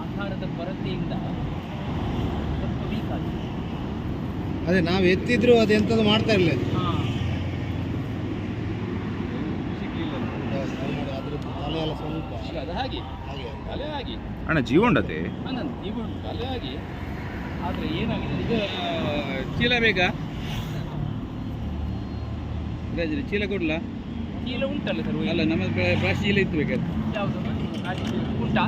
ಆಹಾರದ ಕೊರತೆಯಿಂದ ಸ್ವಲ್ಪ ವೀಕ್ ಆಗಿದೆ ಅದೇ ನಾವು ಎತ್ತಿದ್ರು ಅದು ಎಂಥದ್ದು ಮಾಡ್ತಾ ಇರಲಿಲ್ಲ. ಅಣ್ಣ ಜೀವ ಉಂಡತೆ ಈಗ ಉಂಟು ಹಾಗೆ. ಆದರೆ ಏನಾಗಿದೆ? ಇದು ಚೀಲ ಬೇಕಾ? ಚೀಲ ಕೊಡ್ಲಾ? ಚೀಲ ಉಂಟಲ್ಲ ಸರ್ ಅಲ್ಲ ನಮ್ಮ ಪ್ಲಾಸ್ಟಿಕ್ ಚೀಲ ಇತ್ತು ಬೇಕಾದ್ರೆ ಯಾವುದು? ಉಂಟಾ?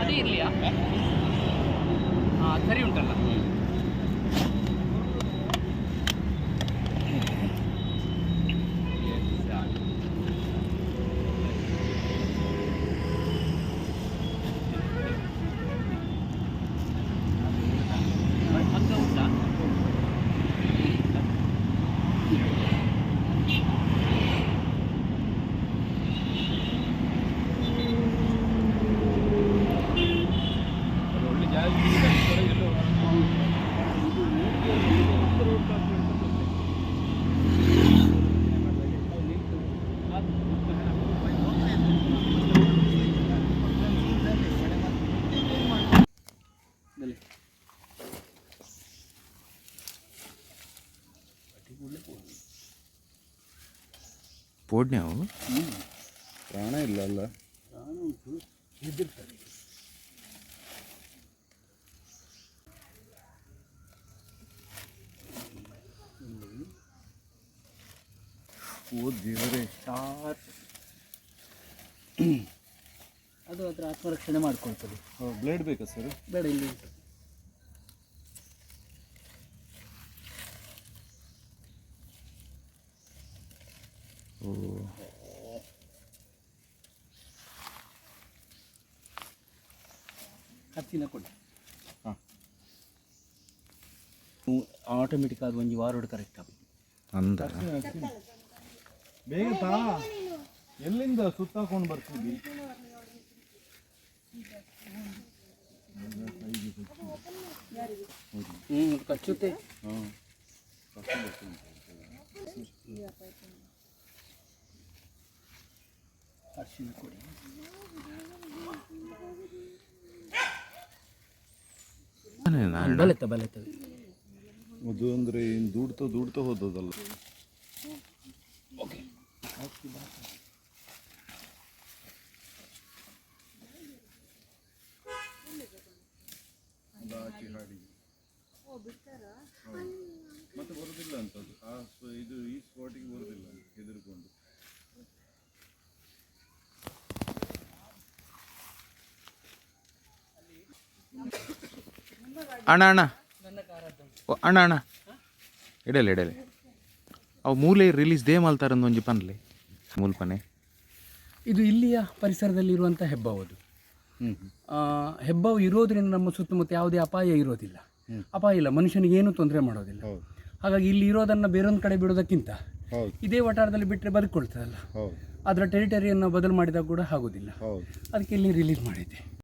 ಅದೇ ಇರಲಿಯಾ? ಹಾಂ? ಸರಿ ಉಂಟಲ್ಲ ಹಗ್ಗ ಉಂಟಾ ಒಳ್ಳೆ ಜಾಗ ಪೋಡ್ನ್ಯಾವು? ಪ್ರಾಣ ಇಲ್ಲ ಅಲ್ಲ ಓ ದೇವರೇ ಅದು ಅದರ ಆತ್ಮರಕ್ಷಣೆ ಮಾಡ್ಕೊಳ್ತದೆ. ಬ್ಲೇಡ್ ಬೇಕಾ ಸರ್ ಬೇಡ ಇಲ್ಲಿ ಹತ್ತಿನ ಕೊಡಿ. ಹಾಂ. ಆಟೋಮೆಟಿಕ್ ಆಗಿ ಒಂದು ವಾರೋಡ್ ಕರೆಕ್ಟ್ ಆಗಿ ಅಂದ? ಬೇಗ ತಾ. ಎಲ್ಲಿಂದ ಸುತ್ತಾಕೊಂಡು ಬರ್ತೀವಿ ಹ್ಞೂ ಕಚ್ಚುತ್ತೆ. ಹಾಂ. ಅರಿಶಿನ ಕೊಡಿ ನಾನು ಬಲೆತ ಬಲೆತ. ಅದು ಅಂದರೆ ಏನು ದುಡ್ತಾ ದುಡ್ತಾ ಹೋದದಲ್ಲ ಅಣ್ಣ ಅಣ್ಣ. ಓ, ಅಣ್ಣ ಅಣ್ಣ. ಇಡಲಿ ಇಡಲಿ. ಅವು ಮೂಲೆ ರಿಲೀಸ್ ದೇ ಮಾಲ್ತಾರಂದು ಒಂಜಿ ಪನ್ಲೆ. ಮೂಲ್ಪನೆ ಇದು ಇಲ್ಲಿಯ ಪರಿಸರದಲ್ಲಿರುವಂಥ ಹೆಬ್ಬಾವು ಅದು. ಹೆಬ್ಬಾವು ಇರೋದ್ರಿಂದ ನಮ್ಮ ಸುತ್ತಮುತ್ತ ಯಾವುದೇ ಅಪಾಯ ಇರೋದಿಲ್ಲ. ಅಪಾಯ ಇಲ್ಲ ಮನುಷ್ಯನಿಗೆ ಏನು ತೊಂದರೆ ಮಾಡೋದಿಲ್ಲ. ಹಾಗಾಗಿ ಇಲ್ಲಿ ಇರೋದನ್ನು ಬೇರೊಂದು ಕಡೆ ಬಿಡೋದಕ್ಕಿಂತ ಇದೇ ವಟಾರದಲ್ಲಿ ಬಿಟ್ಟರೆ ಬದುಕೊಳ್ತದಲ್ಲ ಅದರ ಟೆರಿಟರಿಯನ್ನು ಬದಲು ಮಾಡಿದಾಗ ಕೂಡ ಆಗೋದಿಲ್ಲ. ಅದಕ್ಕೆ ಇಲ್ಲಿ ರಿಲೀಸ್ ಮಾಡಿದ್ದೆ.